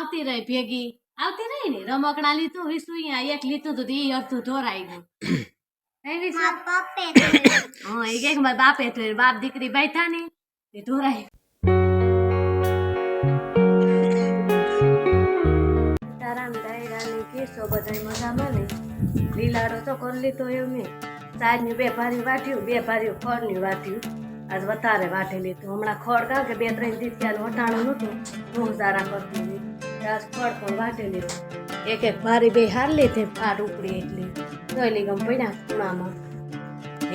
આવતી રહી ભેગી. આવતી રહી ને? રમકડા લીધું વિસુ અહીંયા એક લીધું તો ઈ અડધું ધોરાઈ ગયું. હા એ કે મારા બાપે તો બાપ દીકરી બેઠા ને એ ઢોરાઈ તારામ ડાયરાની કેસો બધાય મજામાં ને લીલાડો તો કરી લીધો એમ ને સાજની બે ભારી વાટ્યું બે ભારી ખોળની વાટ્યું આજ વધારે વાટી લીધું. હમણાં ખોળ કા કે બે ત્રણ ત્યાં વટાણું નહોતું. હું સારા કરતી ખોળ પણ વાટી લીધું એક એક ભારી બે હાર લીધી ફાટ ઉપડી એટલી ધોઈલી ગમ પડ્યા ખૂણામાં.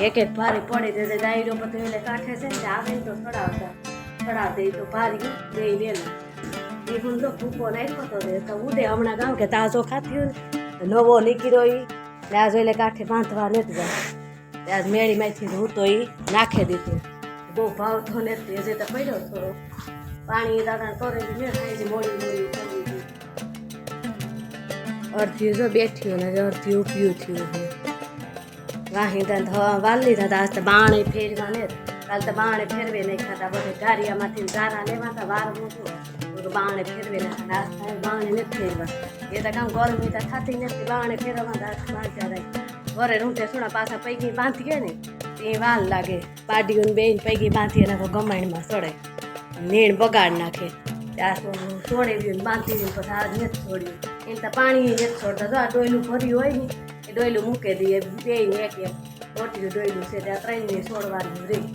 એક એક ભારી પડી જશે ડાયરો બધું એટલે કાંઠે છે ને આવે તો ચડાવતા. ચડાવ દઈ તો ભારી બે વેલા. એ તો ભૂકો નાખ્યો તો એ તો ઉડે. હમણાં ગામ કે તાજો ખાતી ને નવો નીકળ્યો એ ને આ જોઈ કાંઠે બાંધવા નથી જાય. ત્યાં મેળીમાંથી હું તો એ નાખી દીધું. બહુ ભાવ તો નથી. હજી તો પડ્યો થોડો. પાણી દાદા કરે મેં મોડી મોડી અડધી જો બેઠી ને અડધી ઉભ્યું થયું છે વાહી દાંત હવા વાલી દાદા આજ તો બાણે ફેરવા ને. કાલ તો બાણે ફેરવે નહીં ખાતા બધે ગારિયામાંથી ગારા લેવાતા વાર મૂકું બાણે ફેરવે ને ખાતા બાણે નથી ફેરવા. એ તો કામ ગરમી તો થતી નથી, બાણે ફેરવા બાંધ્યા રહી ઘરે રૂંટે સુણા પાછા પૈકી બાંધી ગયા ને એ વાલ લાગે. પાડીઓને બેન પૈકી બાંધી નાખો ગમાણીમાં સડે. નીણ બગાડ નાખે. ત્યાં દીધું બાંધી પછી આજ નથી છોડ્યું એને તો પાણી એક છોડતા જો આ ડોયલું ભર્યું હોય ને, એ ડોયલું મૂકી દઈએ. બે એક એક રોટીનું ડોયલું છે, ત્યાં ત્રણ ને છોડવાનું રહી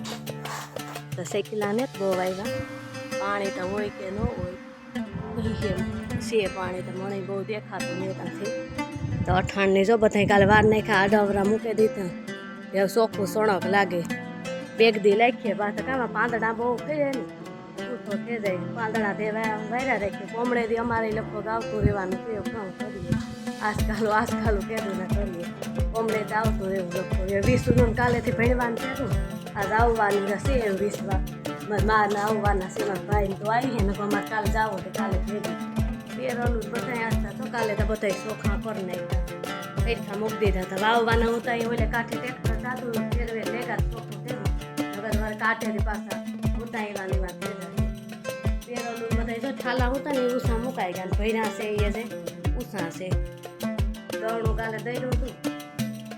તો શેકીલા ને બહુ આવ્યા પાણી તો હોય કે ન હોય, ઈ છે પાણી તો મને બહુ દેખાતું નહીં ત્યાંથી તો અઠાણની જો બધા કાલે વાર નાખ્યા આડવરા મૂકી દીધા. એ ચોખ્ખું સણક લાગે. બેગ દી લાખીએ, પાછા કામાં પાંદડા બહુ થઈ જાય ને. ઉઠો થઈ જાય પાંદડા દેવા વાયરા રાખીએ કોમળે દી અમારે લગભગ આવતું રહેવાનું છે કામ કરીએ આજકાલ આજકાલ કહેતું ના કરીએ કોમળે તો આવતું રહેવું લગભગ એ વીસનું કાલેથી ભણવાનું કહેતું આજ આવવાનું છે એમ વીસવા મારના આવવાના છે મારા ભાઈ તો આવી ને અમારે કાલે જાવો તો કાલે ભેગી પેરોલું બધા আসતા તો કાલે તો બધા ચોખા કરી નાખ્યા પેટખા મૂકી દીધા હતા વાવવાના હતા એ ઓલે કાંઠે ટેક્ટર ચાલુ ફેરવે લેગા ચોખ્ખું થયું નગર મારે કાંઠેથી પાછા ઉતારવાની વાત પેરોલું જો ઠાલા હતા ને ઉષા મુકાઈ ગયા ભૈરા છે, એ છે ઉષા છે. દળનું કાલે દઈ હતું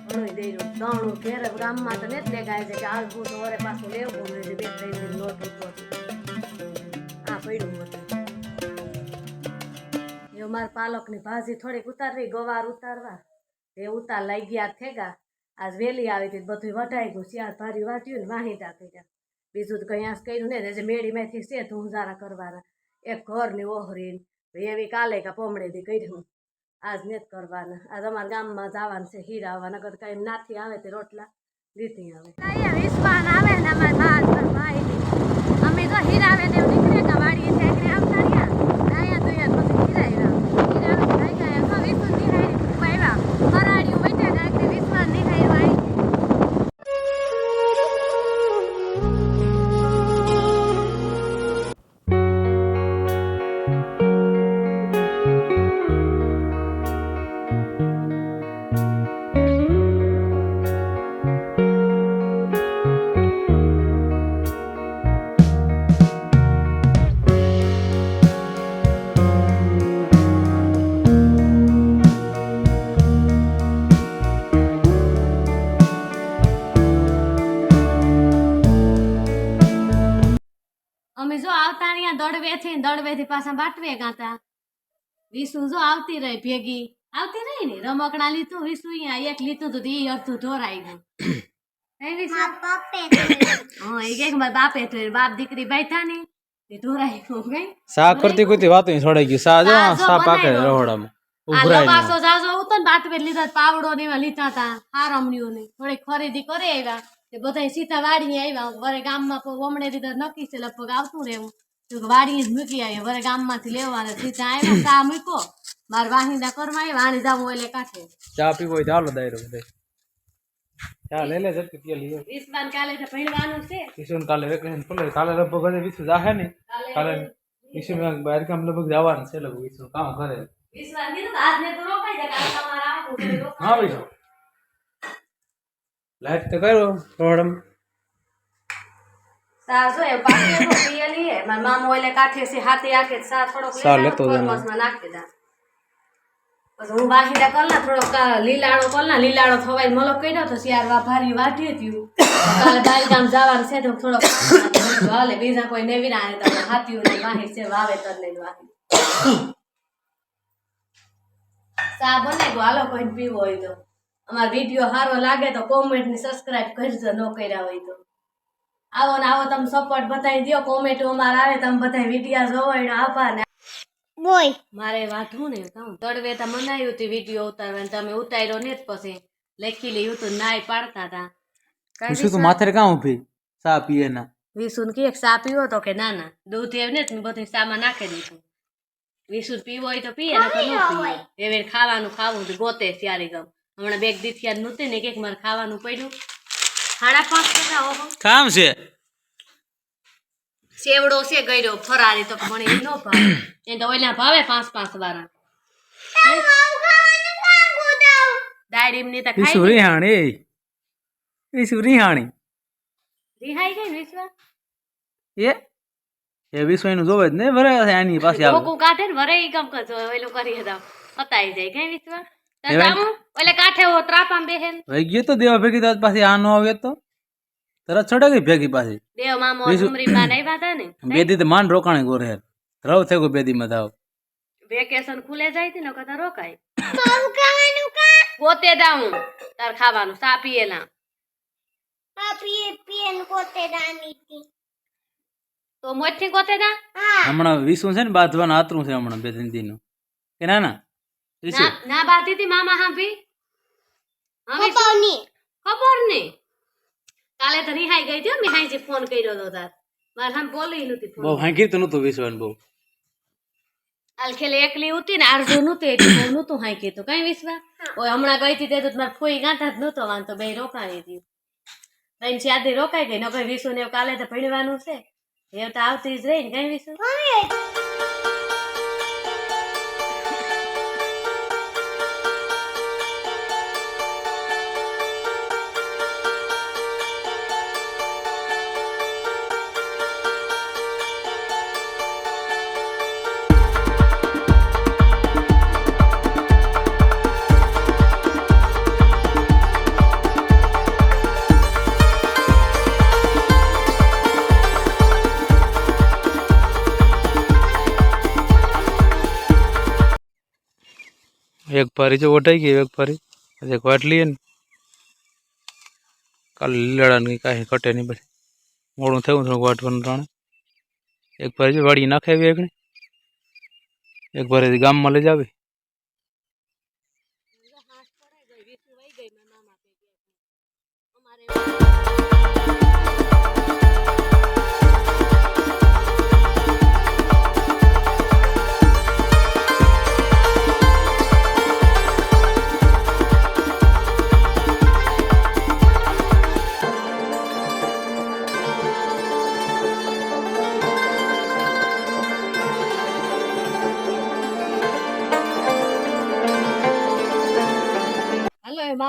ઘણું દઈ રહ્યું દણું ઘેર ગામમાં તો જ લેગાય છે કે હાલ હું તો વરે પાછું લેવું છે બે ત્રણ લોટ હતો. આ પડ્યું હતું. એ મારા પાલકની ભાજી થોડીક ઉતારવી, ગવાર ઉતારવા. એ ઉતાર લઈ ગયા થેગા. આજ વેલી આવી હતી બધું વટાઈ ગયું, શિયાળ ભારી વાટ્યું ને વાહીટા ગયા બીજું તો કંઈ આસ કર્યું ને જે મેળીમાંથી છે ધૂંઝારા કરવાના. એક ઘરની ઓહરીને એવી કાલે કા પમડેથી કર્યું. આજ નેત કરવાના. આજ અમારા ગામમાં જવાનું છે, હીરા આવવાના. નગર કાંઈ નાથી આવે તે રોટલા દીધી આવે. વિશ્વાન આવે ને અમારા ભાઈ અમે તો હીરા આવે ને અમે જો આવતા અહીંયા દડવેથી ને દડવેથી પાછા બાટવે ગાતા. વિસુ જો આવતી રહી ભેગી. આવતી રહી ને? રમકડા લીધું વિસુ અહીંયા એક લીધું તો ઈ અડધું ઢોરાઈ ગયું. હા એ કે મારા બાપે તો બાપ દીકરી બેઠા ને એ ઢોરાઈ ગયું કઈ સા કરતી કરતી વાતો છોડાઈ ગયું. સા જો સા પાકે રહોડામાં. આ ઉભરાય જાજો હતો બાટવે લીધા પાવડો ને એવા લીધા હતા હારમણીઓ ને થોડી ખરીદી કરી આવ્યા. તે બધા સીતા વાડીએ આવ્યા. વરે ગામમાં વમણે દીધા નક્કી છે લગભગ આવતું રહેવું. તો વાડીએ જ મૂકી આવ્યા વરે ગામમાંથી લેવાના સીતા આવ્યા ચા મૂકો માર વાહિંદા કરવા આવ્યા આની જાવું એટલે કાંઠે. ચા પીવો હોય હાલો દાયરો બધે. ચા લઈ લે જતી પેલી વિસ્માન કાલે તો ભણવાનું છે. વિશુન કાલે વેકેશન ખુલે કાલે લગભગ હજી જાહે ને. કાલે બહાર કામ લગભગ જવાનું છે લગભગ કામ કરે. કીધું તો રોકાઈ જાય કાલે તમારે હા લાઈટ તો કરો રોડમ સા એ પાકે તો પિયેલી હે. મારા મામો એટલે કાઠે છે હાથે આકે સા થોડોક સા લેતો જાને. થર્મોસમાં નાખી દા. પછી હું બાહીડા કર ના લીલાડો કર ના લીલાડો થવાય મલો કર્યો તો શિયાર વા ભારી વાટી થયું કાલે ગામ જવાનું છે તો હાલે બીજા કોઈ નેવી ના આવે તો હાથીઓ ને વાહી છે વાવેતર ને લઈને વાહી. ચા બને ગયો હાલો કોઈ પીવો હોય તો. અમારો વીડિયો સારો લાગે તો કોમેન્ટ ને સબસ્ક્રાઇબ કરજો ન કર્યા હોય તો. આવો ને આવો તમે સપોર્ટ બતાવી દો કોમેન્ટ અમારે આવે તમે બધા વિડીયા જોવો એનો આભાર ને. બોય. મારે વાંધવું ને કહું તડવે તો મનાયું હતી વીડિયો ઉતારવા તમે ઉતાર્યો ને જ પછી લખી લીધું તો નાય પાડતા હતા વિશુ તું માથે કાં ઊભી? સા પીએ ના. વિસુન કે સા પીવો તો કે ના ના દૂધ એવ ને બધું ચામાં નાખી દીધું વિસુન પીવો હોય તો પીએ ને તો ન પીએ એવી ખાવાનું ખાવું તો ગોતે ત્યારે ગમ. હમણાં બેગ દીથી નહોતી ને કે મારે ખાવાનું પડ્યું. સાડા પાંચ ટકા ઓહો કામ છે? સેવડો છે ગયો ફરારી તો મને એ ન ભાવે. એ તો ઓલા ભાવે પાંચ પાંચ વાળા. ડાયરી ની તો ખાઈ રીહાણી વિશુ રીહાણી. રિહાઈ ગઈ વિશ્વા? એ? એ વિશ્વાઈ નું જોવે જ ને વરે આની પાસે આવે કોકો કાઢે ને વરે ઈ કામ કરજો ઓલું કરી હતા પતાઈ જાય કઈ વિશ્વા? કાંઠે હો ત્રાપામ બેહેન. વહી ગયો તો દેવા ભેગી તાર પાછી આ ન આવે તો? તરત ચડે ગઈ ભેગી પાછી. દેવ મામો ઉમરી માં આવ્યા હતા ને બે દી તો માંડ રોકાણે ગોરે રવ થઈ ગયો બે દી માં થાવ વેકેશન ખુલે જાય છે ને કદા રોકાય. ખાવાનું કા પોતે દાઉં તાર ખાવાનું સા પીએલા આ પીએ પીએ ને પોતે દાની તો. મોટી કોતે દા હમણાં વિશુ છે ને બાંધવાનું આતરું છે હમણાં બે ત્રણ દી નું કે ના ના. ના ના બાતી હતી મામા હા ભી હવે શું? પપ્પાની ખબર નહીં કાલે તો રિહાઈ ગઈ હતી મેં હાઈજી ફોન કર્યો હતો તાર. મારે સામે બોલી નહોતી બહુ ફોન હાંકી તો નતું વિશુ એને બહુ. હાલ ખેલે એકલી હતી ને આરજુ નતું એટલે બહુ નહોતું હાઈ કીધું કઈ વિશ્વા? ઓય હમણાં ગઈ હતી તે તો મારે ફોઈ ગાંઠા જ નહોતો વાંધો બે રોકાણી હતી. ત્રણ ચાર રોકાઈ ગઈ નકર વિશુ ને કાલે તો ભણવાનું છે. એ તો આવતી જ રહી ને કઈ વિશુ એક પારી જો વટાઈ ગઈ એક પારી પછી એક વાટલી ને કાલે લીલાડાની કાંઈ કટે નહીં પછી મોડું થયું થોડુંક વાટવાનું રાણે એક પારી જો વાળી નાખે એવી એકને એક પારી ગામમાં લઈ જાવી હાલો એ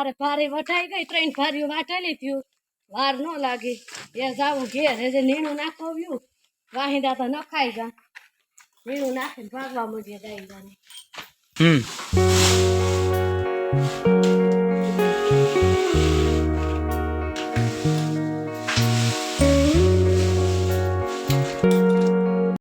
મારે ભારે વટાઈ ગઈ, ત્રણ ભારીઓ વાટેલી થયું. વાર ન લાગી. એ જાવું ઘેર જે નીણું નાખવ્યું. વાહિંદા તો નખાઈ જા નીણું નાખીને ભાગવા મળીએ ગાઈ હમ.